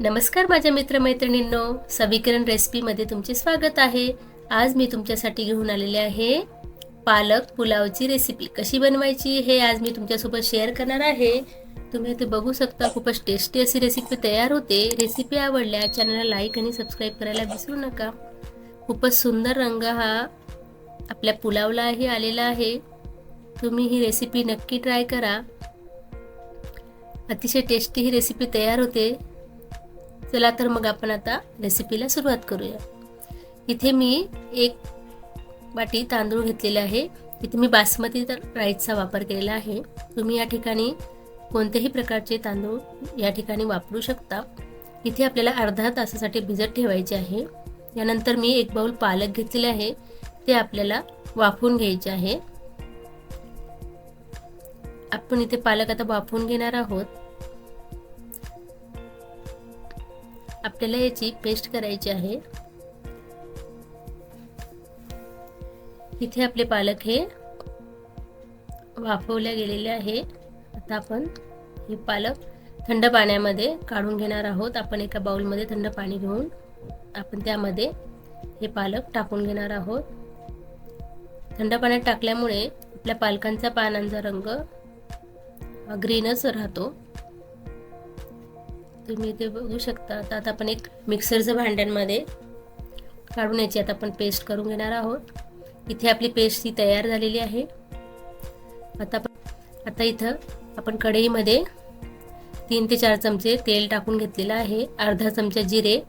नमस्कार माझ्या मित्रमैत्रिणींनो सविकरण रेसिपीमध्ये तुमचे स्वागत आहे. आज मी तुमच्यासाठी घेऊन आलेले आहे पालक पुलावची रेसिपी. कशी बनवायची हे आज मी तुमच्यासोबत शेअर करणार आहे. तुम्ही ते बघू शकता खूपच टेस्टी अशी रेसिपी तयार होते. रेसिपी आवडल्या चॅनलला लाईक आणि सबस्क्राईब करायला विसरू नका. खूपच सुंदर रंग हा आपल्या पुलावलाही आलेला आहे. तुम्ही ही रेसिपी नक्की ट्राय करा. अतिशय टेस्टी ही रेसिपी तयार होते. चला तर मग आपण आता रेसिपीला सुरुवात करूया. इथे मी एक वाटी तांदूळ घेतलेले आहे. इथे मी बासमती तर राईसचा वापर केलेला आहे. तुम्ही या ठिकाणी कोणत्याही प्रकारचे तांदूळ या ठिकाणी वापरू शकता. इथे आपल्याला अर्धा तासासाठी भिजत ठेवायचे आहे. यानंतर मी एक बाऊल पालक घेतलेले आहे. ते आपल्याला वाफवून घ्यायचे आहे. आपण इथे पालक आता वाफवून घेणार आहोत. आपल्याला याची पेस्ट करायची आहे. इथे आपले पालक हे वाफवल्या गेलेले आहे. आता आपण हे पालक थंड पाण्यामध्ये काढून घेणार आहोत. आपण एका बाउलमध्ये थंड पाणी घेऊन आपण त्यामध्ये हे पालक टाकून घेणार आहोत. थंड पाण्यात टाकल्यामुळे आपल्या पालकांचा पानांचा रंग ग्रीनच राहतो. तुम्ही ते बघू शकता. आता आता आपण एक मिक्सरचं भांड्यांमध्ये काढून याची आता आपण पेस्ट करून घेणार आहोत. इथे आपली पेस्ट ही तयार झालेली आहे. आता आता इथं आपण कढईमध्ये तीन ते चार चमचे तेल टाकून घेतलेलं आहे. अर्धा चमचा जिरे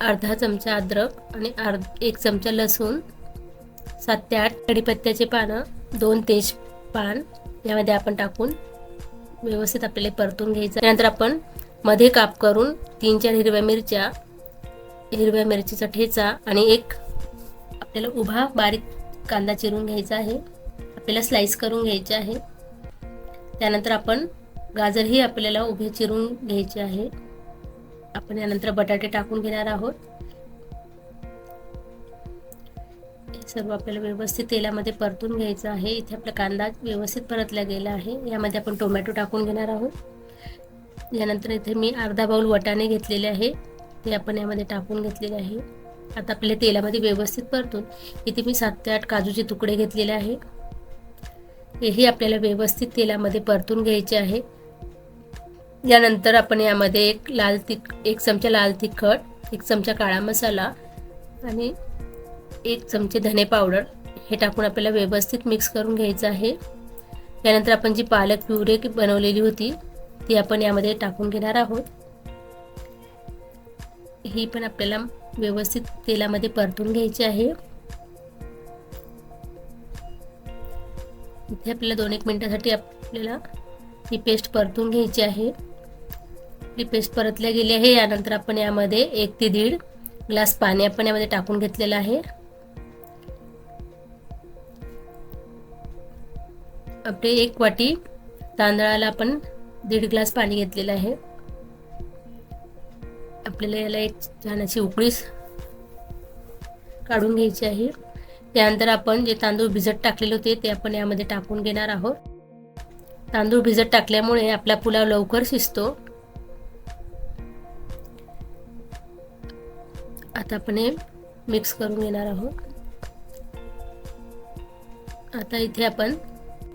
अर्धा चमचा अद्रक आणि अर्ध एक चमचा लसूण सात ते आठ कढीपत्त्याचे पानं दोन तेज पान यामध्ये आपण टाकून व्यवस्थित आपल्याला परतून घ्यायचं. त्यानंतर आपण मध्ये काप करून तीन चार हिरव्या मिरच्या हिरव्या मिरचीचा ठेचा आणि एक आपल्याला उभा बारीक कांदा चिरून घ्यायचा आहे. आपल्याला स्लाइस करून घ्यायचे आहे. त्यानंतर आपण गाजरही आपल्याला उभे चिरून घ्यायचे आहे. आपण यानंतर बटाटे टाकून घेणार आहोत. सर्व आपल्याला व्यवस्थित तेलामध्ये परतून घ्यायचं आहे. इथे आपला कांदा व्यवस्थित परतला गेला आहे. यामध्ये आपण टोमॅटो टाकून घेणार आहोत. यानंतर इथे मी अर्धा बाऊल वटाणे घेतलेले आहे. ते आपण यामध्ये टाकून घेतलेले आहे. आता आपल्या तेलामध्ये व्यवस्थित परतून इथे मी सात ते आठ काजूचे तुकडे घेतलेले आहे. हेही आपल्याला व्यवस्थित तेलामध्ये परतून घ्यायचे आहे. यानंतर आपण यामध्ये एक लाल तिख एक चमचा लाल तिखट एक चमचा काळा मसाला आणि एक चमचे धने पावडर हे टाकून आपल्याला व्यवस्थित मिक्स करून घ्यायचं आहे. त्यानंतर आपण जी पालक प्युरे बनवलेली होती ती आपण यामध्ये टाकून घेणार आहोत. ही पण आपल्याला व्यवस्थित तेलामध्ये परतून घ्यायची आहे. इथे आपल्याला दोन एक मिनिटासाठी आपल्याला ही पेस्ट परतून घ्यायची आहे. ही पेस्ट परतल्या गेली आहे यानंतर आपण यामध्ये एक ते दीड ग्लास पाणी आपण यामध्ये टाकून घेतलेलं आहे. आपले एक वाटी तांदळाला आपण दीड ग्लास पाणी घेतलेलं आहे. आपल्याला याला एक छान अशी उकळीस काढून घ्यायची आहे. त्यानंतर आपण जे तांदूळ भिजत टाकलेले होते ते आपण यामध्ये टाकून घेणार आहोत. तांदूळ भिजत टाकल्यामुळे आपला पुलाव लवकर शिजतो. आता आपण हे मिक्स करून घेणार आहोत. आता इथे आपण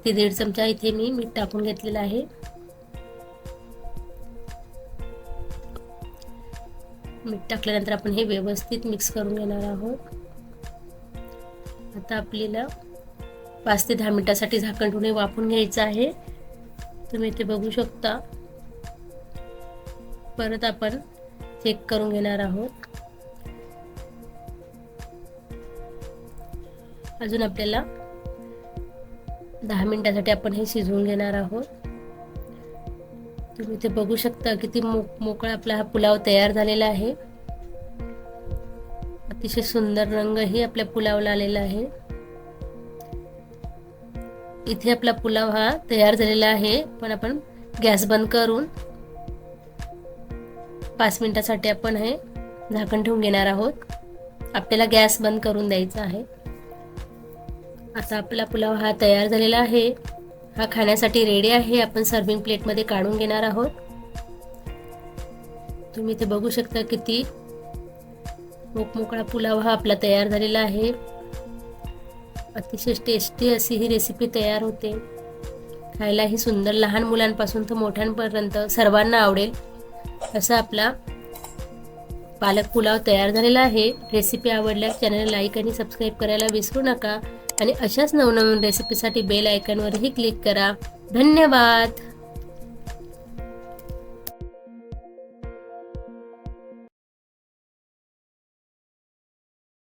ते दीड चमचा इथे मी मीठ टाकून घेतलेलं आहे. मीठ टाकल्यानंतर आपण हे व्यवस्थित मिक्स करून घेणार आहोत. आता आपल्याला पाच ते दहा मिनिटासाठी झाकण ठेवून वाफून घ्यायचं आहे. तुम्ही इथे बघू शकता. परत आपण चेक करून घेणार आहोत. अजून आपल्याला दहा मिनिटासाठी आपण हे शिजवून घेणार आहोत. तुम्ही ते बघू शकता किती मोकळा आपला हा पुलाव तयार झालेला आहे. अतिशय सुंदर रंगही आपल्या पुलावला आलेला आहे. इथे आपला पुलाव हा तयार झालेला आहे पण आपण गॅस बंद करून पाच मिनिटासाठी आपण हे झाकण ठेवून घेणार आहोत. आपल्याला गॅस बंद करून द्यायचा आहे. आता आपला पुलाव हा तयार झालेला आहे. हा खाण्यासाठी रेडी आहे. आपण सर्विंग प्लेटमध्ये काढून घेणार आहोत. तुम्ही इथे बघू शकता किती मोकमोकळा पुलाव हा आपला तयार झालेला आहे. अतिशय टेस्टी अशी ही रेसिपी तयार होते. खायलाही सुंदर लहान मुलांपासून तर मोठ्यांपर्यंत सर्वांना आवडेल असा आपला पालक पुलाव तयार झालेला आहे. रेसिपी आवडल्यास चॅनल लाईक आणि सबस्क्राईब करायला विसरू नका. आणि अशाच नवनवीन रेसिपीसाठी बेल आयकॉनवरही क्लिक करा. धन्यवाद!